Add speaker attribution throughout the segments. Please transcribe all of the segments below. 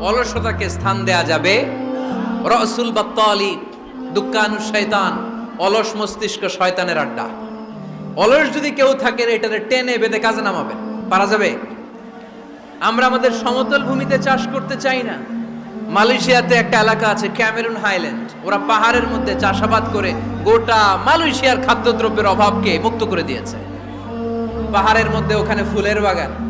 Speaker 1: অলসতাকে স্থান দেয়া যাবে। রসুল বা তলি দুঃখানু শয়তান, অলস মস্তিষ্ক শয়তানের আড্ডা। অলস যদি কেউ থাকে এটাতে টেনে বেঁধে কাজে নামাবেন। পারা যাবে? আমরা আমাদের সমতল ভূমিতে চাষ করতে চাই না। মালয়েশিয়াতে একটা এলাকা আছে, ক্যামেরুন হাইল্যান্ড। ওরা পাহাড়ের মধ্যে চাষাবাদ করে গোটা মালয়েশিয়ার খাদ্যদ্রব্যের অভাবকে মুক্ত করে দিয়েছে। পাহাড়ের মধ্যে ওখানে ফুলের বাগান।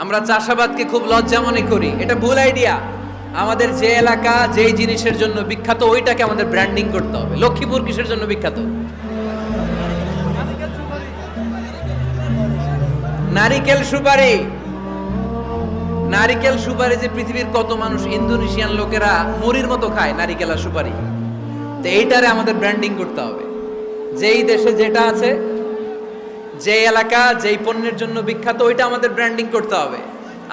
Speaker 1: আমরা চাষাবাদকে খুব লজ্জা মনে করি। এটা ভুল আইডিয়া আমাদের যে এলাকা, যেই জিনিসের জন্য বিখ্যাত, ওইটাকে আমাদের ব্র্যান্ডিং করতে হবে। লক্ষ্মীপুর কিসের জন্য বিখ্যাত? নারিকেল সুপারি। নারিকেল সুপারি যে পৃথিবীর কত মানুষ ইন্দোনেশিয়ান লোকেরা মুড়ির মতো খায়, নারিকেল আর সুপারি। তো এইটারে আমাদের ব্র্যান্ডিং করতে হবে। যেই দেশে যেটা আছে যে এলাকা, যেই পণ্যের জন্য বিখ্যাত, ওইটা আমাদের ব্র্যান্ডিং করতে হবে।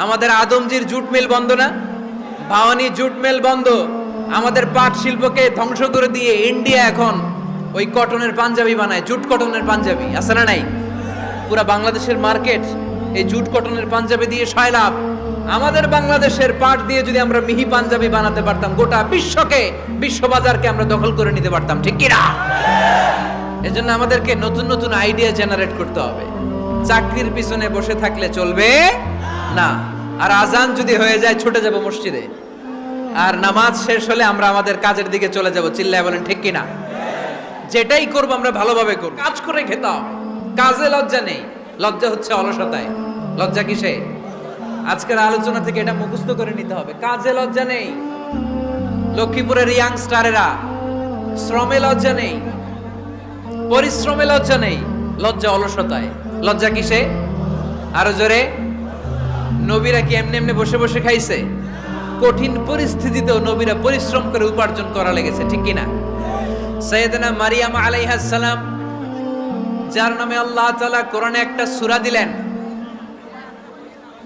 Speaker 1: আমাদের আদমজির জুট মিল বন্ধ না? ভাওয়ানি জুট মিল বন্ধ। আমাদের পাট শিল্পকে ধ্বংস করে দিয়ে ইন্ডিয়া এখন ওই কটনের পাঞ্জাবি বানায়, জুট কটনের পাঞ্জাবি। আছে না নাই? পুরা বাংলাদেশের মার্কেট এই জুট কটনের পাঞ্জাবি দিয়ে সয়লাভ আমাদের বাংলাদেশের পাট দিয়ে যদি আমরা মিহি পাঞ্জাবি বানাতে পারতাম, গোটা বিশ্বকে, বিশ্ববাজারকে আমরা দখল করে নিতে পারতাম। ঠিক কিনা? এজন্য আমাদেরকে নতুন নতুন আইডিয়া জেনারেট করতে হবে। চাকরির পিছনে বসে থাকলে চলবে না। আর আজান যদি হয়ে যায়, ছুটে যাব মসজিদে। আর নামাজ শেষ হলে আমরা আমাদের কাজের দিকে চলে যাব। চিল্লায় বলেন, ঠিক কিনা? যেটাই করব আমরা ভালোভাবে করব। কাজ করে খেতে হবে। কাজে লজ্জা নেই। লজ্জা হচ্ছে অলসতায়। লজ্জা কিসে? আজকের আলোচনা থেকে এটা মুখস্থ করে নিতে হবে। কাজে লজ্জা নেই। লক্ষ্মীপুরের ইয়াং স্টারেরা শ্রমে লজ্জা নেই। পরিশ্রমে লজ্জা নেই, লজ্জা অলসতায়। লজ্জা কিসে? আরও জোরে, নবীরা কি এমনি এমনি বসে বসে খাইছে? কঠিন পরিস্থিতিতেও নবীরা পরিশ্রম করে উপার্জন করা লেগেছে, ঠিক কিনা? সৈয়দনা মারিয়াম আলাইহাস সালাম, যার নামে আল্লাহ তাআলা কোরআনে একটা সূরা দিলেন।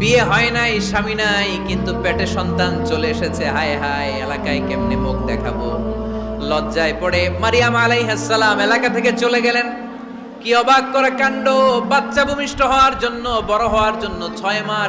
Speaker 1: বিয়ে হয় নাই, স্বামী নাই, কিন্তু পেটে সন্তান চলে এসেছে। হায় হায়, এলাকায় কেমনে মুখ দেখাবো? লজ্জায় পড়ে মারিয়াম আলাই হাসালাম এলাকা থেকে চলে গেলেন। কি অবাক করে কাণ্ড, বাচ্চা ভূমিষ্ঠ হওয়ার জন্য, বড় হওয়ার জন্য ছয় মাস